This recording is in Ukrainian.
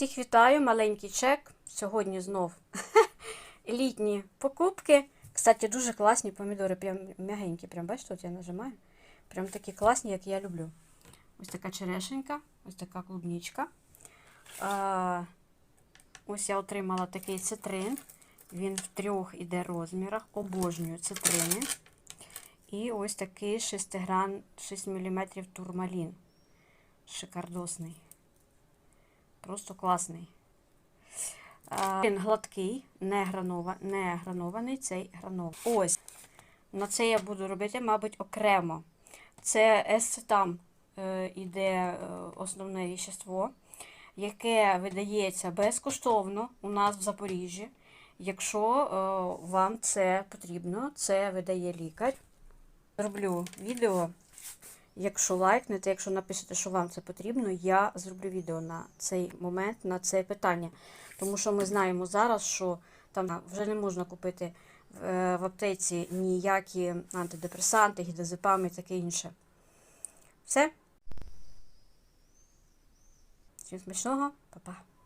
Всіх вітаю, маленький чек. Сьогодні знов літні покупки. Кстати, дуже класні помідори, прям м'ягенькі. Прям бачите, от я нажимаю. Прям такі класні, як я люблю. Ось така черешенька, ось така клубничка. А, ось я отримала такий цитрин. Він в трьох іде розмірах. Обожнюю цитрини. І ось такий 6 гран, 6 мм турмалін. Шикардосний. Просто класний. Він гладкий, не, гранова, не гранований, цей гранований. Ось. На це я буду робити, мабуть, окремо. Це есцетам е, іде е, основне віщество, яке видається безкоштовно у нас в Запоріжжі. Якщо е, вам це потрібно, це видає лікар. Зроблю відео. Якщо лайкнете, якщо напишете, що вам це потрібно, я зроблю відео на цей момент, на це питання. Тому що ми знаємо зараз, що там вже не можна купити в в аптеці ніякі антидепресанти, гідазепами і таке інше. Все. Всім смачного, па-па.